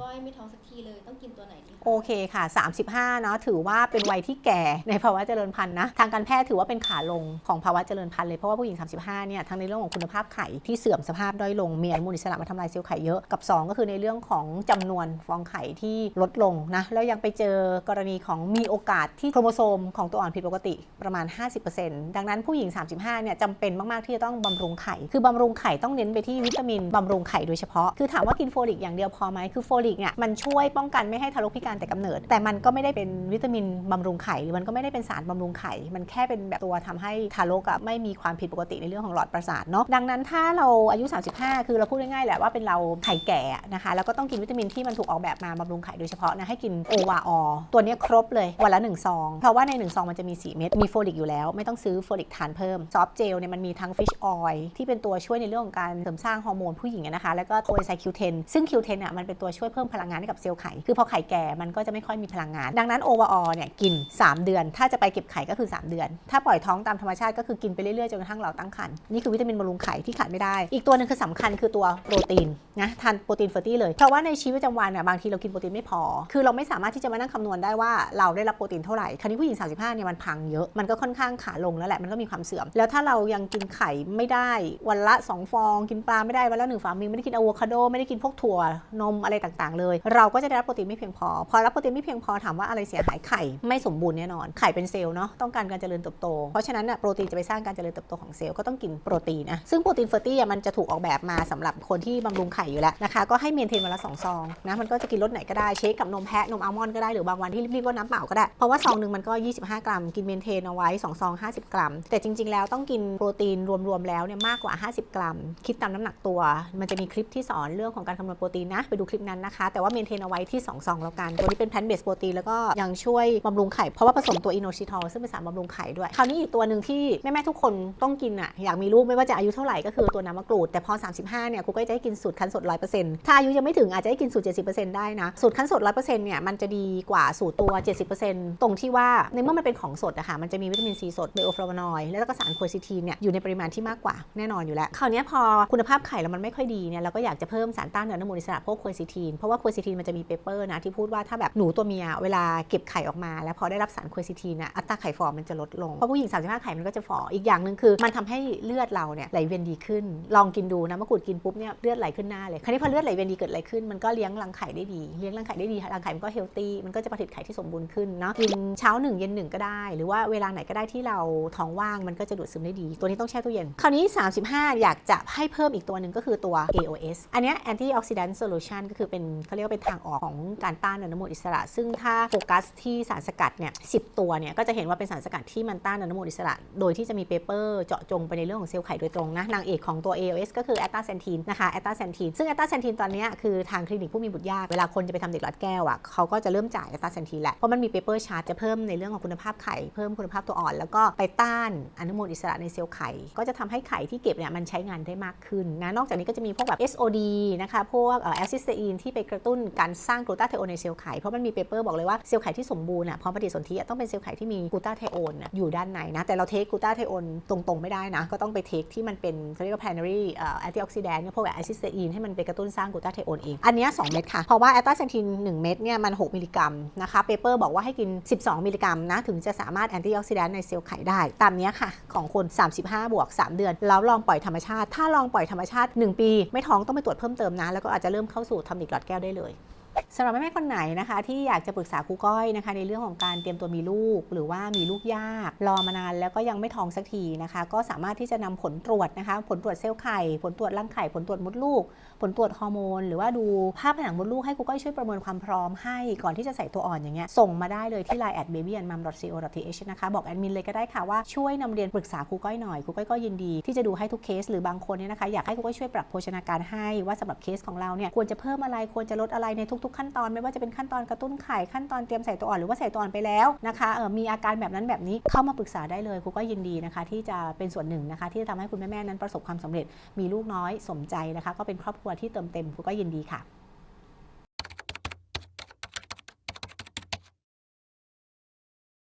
ก้อยไม่ท้องสักทีเลยต้องกินตัวไหนดีคะโอเคค่ะ 35 เนาะถือว่าเป็นวัยที่แก่ในภาวะเจริญพันธุ์นะ ทางการแพทย์ถือว่าเป็นขาลงของภาวะเจริญพันธุ์เลย เพราะว่าผู้หญิง 35 เนี่ยทั้งในเรื่องของคุณภาพไข่ที่เสื่อมสภาพด้อยลงมีอนุมูลอิสระมาทำลายเซลล์ไข่เยอะกับ 2 ก็คือในเรื่องของจำนวนฟองไข่ที่ลดลงนะแล้วยังไปเจอกรณีของมีโอกาสที่โครโมโซมของตัวอ่อนผิดปกติประมาณ 50%ดังนั้นผู้หญิง 35 เนี่ยจำเป็นมาก ๆ ที่จะต้องบำรุงไข่ คือบำรุงไข่ต้องเน้นไปที่วิตามินบำรุงไข่โดยเฉพาะ คือถามว่ากินโฟลิกอย่างเดียวพอไหมคือโฟลิกเนี่ยมันช่วยป้องกันไม่ให้ทารกพิการแต่กำเนิด แต่มันก็ไม่ได้เป็นวิตามินบำรุงไข่หรือมันก็ไม่ได้เป็นสารบำรุงไข่ มันแค่เป็นแบบตัวทำให้ทารกไม่มีความผิดปกติในเรื่องของหลอดประสาทเนาะดังนั้นถ้าเราอายุ 35 คือเราพูดง่ายๆแหละว่าเป็นเราไข่แก่นะคะแล้วก็ต้องกินวิตามินที่มันถูกออกแบบมาบำรุงไข่โดยเฉพาะนะให้กินโอวาอตัวนี้ครบเลยวันละ1ซองเพราะว่าใน 1 ซองมันจะมี 4 เม็ดมีโฟลิกอยู่แล้ว ไม่ต้องซื้อโฟลิกทานเพิ่มซอฟเจลเนี่ยมันมีทั้งฟิชออยล์ที่เป็นตัวช่วยในเรื่องของการเสริมสร้างฮอร์โมนผู้หญิงนะคะแล้วก็โคเอไซคิวเทนซึ่งคิวเทนเนี่ยมันเป็นตัวช่วยเพิ่มพลังงานให้กับเซลล์ไข่ คือพอไข่แก่มันก็จะไม่ค่อยมีพลังงาน ดังนั้นโอวาอเนี่ยกิน 3 เดือน ถ้าจะไปเก็บไข่ก็คือ 3 เดือน ถ้าปล่อยท้องตามธรรมชาติก็คือกินไปเรื่อยๆจนกระทั่งเราตั้งครรภ์นี่คือวิตามินบำรุงไข่ที่ขาดไม่ได้ อีกตัวหนึงคือสำคัญคือตัวโปรตีนนะทานโปรตีนเฟอร์ตี้เลยเพราะว่าในชีวิตประจำวันเนี่ยบางทีเรากินโปรตีนไม่พอ คือเราไม่สามารถที่จะมานั่งคำนวณได้ว่าเราได้รับโปรตีนเท่าไหร่คราวนี้ผู้หญิง 35เนี่ยมันพังเยอะมันก็ค่อนข้างขาลงแล้วแหละมันก็มีความเสื่อม แล้วถ้าเรายังกินไข่ไม่ได้วันละ 2 ฟอง กินปลาไม่ได้วันละหนึ่งฝามิลไม่ได้กินอะโวคาโดไม่ได้กินพวกถั่วนมอะไรต่างๆ เลย เราก็จะได้รับโปรตีนไม่เพียงพอ พอรับโปรตีนไม่เพียงพอถามว่าอะไรเสียหายไข่ไม่สมบูรณ์แน่นอนไข่เป็นเซลล์เนาะต้องการการเจริญเติบโต เพราะฉะนั้นน่ะโปรตีนจะไปสร้างการเจริญเติบโตของเซลล์ก็ต้องกินโปรตีนนะซึ่งโปรตีนเฟอร์ตี้มันจะถูกออกแบบมาสำหรับคนที่บำรุงไข่อยู่แล้วนะคะก็ให้เมนเทนวันละสองซองนะมันก็จะกินรสไหนก็ได้เชคกับนมแพะนมอัลมอนด์ก็ได้หรือบางวันที่รีบๆก็น้ำเปล่าก็ได้เพราะว่าซองหนึ่งมันก็ 25 กรัม กินเมนเทนเอาไว้2ซอง 50 กรัม แต่จริง ๆ แล้วต้องกินโปรตีนรวมๆแล้วเนี่ยมากกว่า 50 กรัม คิดตามน้ำหนักตัว มันจะมีคลิปที่สอนเรื่องของการคำนวณโปรตีนนะ ไปดูคลิปนั้นนะคะคะ แต่ว่าเมนเทนเอาไว้ที่2ซองแล้วกัน ตัวนี้เป็นแพนเบสโปรตีนแล้วก็ยังช่วยบำรุงไข่เพราะว่าผสมตัวอินโนชิทอลซึ่งเป็นสารบำรุงไข่ด้วย คราวนี้อีกตัวหนึ่งที่แม่ ๆ ทุกคนต้องกินอะอยากมีลูกไม่ว่าจะอายุเท่าไหร่ก็คือตัวน้ำมะกรูด แต่พอ 35 เนี่ยครูก็จะให้กินสูตรคั้นสด 100%ถ้าอายุยังไม่ถึงอาจจะให้กินสูตร 70%ได้นะสูตรคั้นสด 100%เนี่ยมันจะดีกว่าสูตรตัว 70%ตรงที่ว่าในเมื่อมันเป็นของสดอะคะ่ะมันจะมีวิตามินซีสดไบโอฟลาวานอยด์แล้วก็สารโคซิทีนเนี่ยอยู่ในปริมาณที่มากกว่าแน่นอนอยู่แล้วคราวนี้พอคุณภาพไข่แล้วมันไม่ค่อยดีเนี่ยเราก็อยากจะเพิ่มสารต้านอนุมูลอิสระพวกโคซิทีนเพราะว่าโคซิทีนมันจะมีเปเปอร์นะที่พูดว่าถ้าแบบหนูตัวเมียเวลาเก็บไข่ออกมา แล้วพอได้รับสารโคซิทีนนะอัตราไข่ฟอมันจะลดลงเพราะผู้หญิง 35 ไข่มันก็จะฟออีกอย่างหนึ่งคือมันทำให้เลือดเราเนี่ยไหลเวียนดีขึ้น ลองกินดูนะมะกรูดกินปุ๊บเนี่ยเลือดไหลขึ้นหน้าเลยคราวนี้พอเลือดไหลเวียนดีเกิดอะไรขึ้นมันก็เลี้ยงรังไข่ได้ดีเลี้ยงรังไข่ได้ดีรังไข่มันก็เฮลตี้มันก็จะผลิตไข่ที่สมบูรณ์ขึ้นเนาะกินเช้าหนึ่งเย็นหนึ่งก็ได้ หรือว่าเวลาไหนก็ได้ที่เราท้องว่างมันก็จะดูดซึมได้ดี ตัวนี้ต้องแช่ตู้เย็นคราวนี้ 35 อยากจะให้เพิ่มอีกตัวหนึ่งก็คือตัว AOS อันนี้ antioxidant solution ก็คือเป็นเขาเรียกว่าเป็นทางออกของการต้านอนุมูลอิสระ ซึ่งถ้าโฟกัสที่สารสกัดเนี่ย10ตัวเนี่ยก็จะเห็นว่าเป็นสารสกัดที่มันต้านอนุมูลอิสระ โดยที่จะมีเปเปอร์เจาะจงไปในเรื่องของเซลล์ไข่โดยตรงนะนางเอกของตัว AOS ก็คือแอตตาเซนทีนนะคะแอตตาเซนทีนซึ่งแอตตาเซนทีนตอนนี้คือทางคลินิกผู้มีบุตรยากเวลาคนจะไปทำเด็กหลอดแก้วอะเขาก็จะเริ่มจ่ายแอตตาเซนทีนแหละเพราะมันมีเปเปอร์ชาร์ตจะเพิ่มในเรื่องของคุณภาพไข่เพิ่มคุณภาพตัวอ่อน แล้วก็ไปต้านอนุมูลอิสระในเซลล์ไข่ ก็จะทำให้ไข่ที่เก็บเนี่ยมันใช้งานได้มากขึ้นนะนอกจากนี้ก็จะมีพวกแบบ SOD นะคะพวกแอซิสเตอีนที่ไปกระตุ้นการสร้างกลูตาไทโอนในเซลล์ไข่เพราะมันมีเปเปอร์บอกเลยว่าเซลล์ไข่ที่สมบูรณ์อะพร้อมปฏิสนธิอะต้องเป็นเซลล์ไข่ที่มีกลูตาไทโอนอยู่ด้านในนะแต่เราเทคกลูตาไทโอนตรงๆไม่ได้นะก็ต้องไปเทคที่มันเป็นเขาเรียกว่า primary เอ่อ antioxidant พวกแบบแอซิสเตอีนให้มันไปกระตุ้นสร้างกลูตาไทโอนเองอันนี้2เม็ดค่ะเพราะว่าแอตตาเซนทิน1เม็ดเนี่ยมัน6มิลลิกรัมนะคะเปเปอร์บอกว่าให้กิน 12 มิลลิกรัมนะถึงจะสามารถแอนตี้ออกซิแดนต์ในเซลล์ไข่ได้ ตามนี้ค่ะ ของคน 35 บวก 3 เดือน แล้วลองปล่อยธรรมชาติ ถ้าลองปล่อยธรรมชาติ 1 ปี ไม่ท้องต้องไปตรวจเพิ่มเติมนะ แล้วก็อาจจะเริ่มเข้าสู่ทำอีกหลอดแก้วได้เลย สำหรับแม่ๆคนไหนนะคะที่อยากจะปรึกษาครูก้อยนะคะ ในเรื่องของการเตรียมตัวมีลูก หรือว่ามีลูกยากรอมานานแล้วก็ยังไม่ท้องสักทีนะคะ ก็สามารถที่จะนำผลตรวจนะคะ ผลตรวจเซลล์ไข่ ผลตรวจรังไข่ ผลตรวจมดลูก ผลตรวจฮอร์โมน หรือว่าดูภาพผนังมดลูกให้ครูก้อยช่วยประเมินความพร้อมให้ก่อนที่จะใส่ตัวอ่อนอย่างเงี้ยส่งมาได้เลยที่ line at babyandmom.co.th นะคะบอกแอดมินเลยก็ได้ค่ะว่าช่วยนำเรียนปรึกษาครูก้อยหน่อยครูก้อยก็ยินดีที่จะดูให้ทุกเคสหรือบางคนเนี่ยนะคะอยากให้ครูก้อยช่วยปรับโภชนาการให้ว่าสำหรับเคสของเราเนี่ยควรจะเพิ่มอะไรควรจะลดอะไรในทุกๆขั้นตอนไม่ว่าจะเป็นขั้นตอนกระตุ้นไข่ขั้นตอนเตรียมใส่ตัวอ่อนหรือว่าใส่ตัวอ่อนไปแล้วนะคะเออมีอาการแบบนั้นแบบนี้เข้ามาปรึกษาได้เลยครูก็ยินดีนะคะ ที่จะเป็นส่วนหนึ่งนะคะ ที่จะทำให้คุณแม่ๆนั้นประสบความสำเร็จมีลูกน้อยสมใจนะคะ ก็เป็นครอบครัวที่เติมเต็มครูก็ยินดีค่ะ